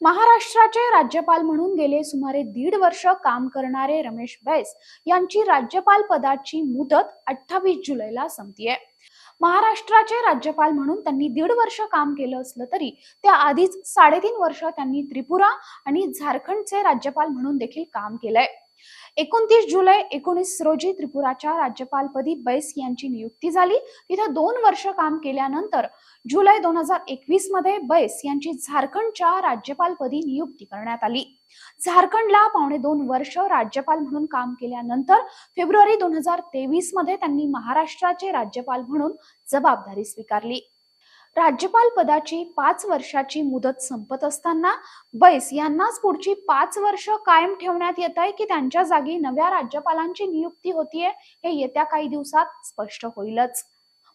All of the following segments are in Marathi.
महाराष्ट्राचे राज्यपाल म्हणून गेले सुमारे दीड वर्ष काम करणारे रमेश बैस यांची राज्यपाल पदाची मुदत अठ्ठावीस जुलैला संपतीये. महाराष्ट्राचे राज्यपाल म्हणून त्यांनी दीड वर्ष काम केलं असलं तरी त्या आधीच साडेतीन वर्ष त्यांनी त्रिपुरा आणि झारखंडचे राज्यपाल म्हणून देखील काम केलंय. एकोणतीस जुलै एकोणीस रोजी त्रिपुराच्या राज्यपालपदी बैस यांची नियुक्ती झाली. तिथे दोन वर्ष काम केल्यानंतर जुलै दोन हजार एकवीसमध्ये बैस यांची झारखंडच्या राज्यपालपदी नियुक्ती करण्यात आली. झारखंडला पावणे दोन वर्ष राज्यपाल म्हणून काम केल्यानंतर फेब्रुवारी दोन हजार तेवीसमध्ये त्यांनी महाराष्ट्राचे राज्यपाल म्हणून जबाबदारी स्वीकारली. राज्यपाल पदाची पाच वर्षाची मुदत संपत असताना बैस यांनाच पुढची पाच वर्ष कायम ठेवण्यात येत आहे की त्यांच्या जागी नव्या राज्यपालांची नियुक्ती होतीये हे येत्या काही दिवसात स्पष्ट होईलच.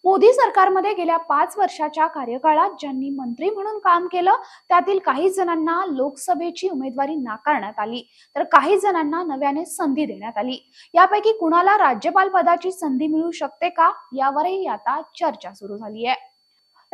मोदी सरकारमध्ये गेल्या पाच वर्षाच्या कार्यकाळात ज्यांनी मंत्री म्हणून काम केलं त्यातील काही जणांना लोकसभेची उमेदवारी नाकारण्यात आली. तर काही जणांना नव्याने संधी देण्यात आली. यापैकी कुणाला राज्यपाल पदाची संधी मिळू शकते का? यावरही आता चर्चा सुरू झाली आहे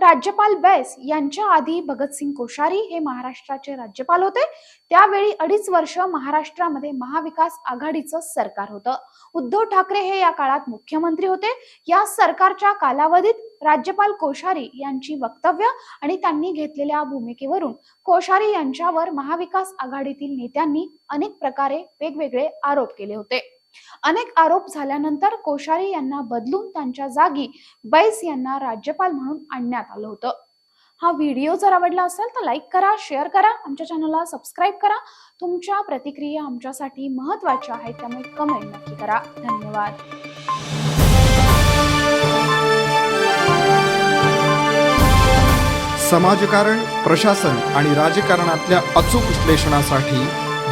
राज्यपाल बैस यांच्या आधी भगतसिंग कोश्यारी हे महाराष्ट्राचे राज्यपाल होते. त्यावेळी अडीच वर्ष महाराष्ट्रामध्ये महाविकास आघाडीचं सरकार होतं. उद्धव ठाकरे हे या काळात मुख्यमंत्री होते. या सरकारच्या कालावधीत राज्यपाल कोश्यारी यांची वक्तव्य आणि त्यांनी घेतलेल्या भूमिकेवरून कोश्यारी यांच्यावर महाविकास आघाडीतील नेत्यांनी अनेक प्रकारे वेगवेगळे आरोप केले होते. अनेक आरोप झाल्यानंतर कोश्यारी यांना बदलून त्यांच्या जागी बैस यांना राज्यपाल म्हणून आणण्यात आलं होतं. हा व्हिडिओ जर आवडला असेल तर लाईक करा शेअर करा आमच्या चॅनलला सबस्क्राईब करा. तुमच्या प्रतिक्रिया आमच्यासाठी महत्त्वाच्या आहेत त्यामुळे कमेंट नक्की करा. धन्यवाद. समाजकारण प्रशासन आणि राजकारणातल्या अचूक विश्लेषणासाठी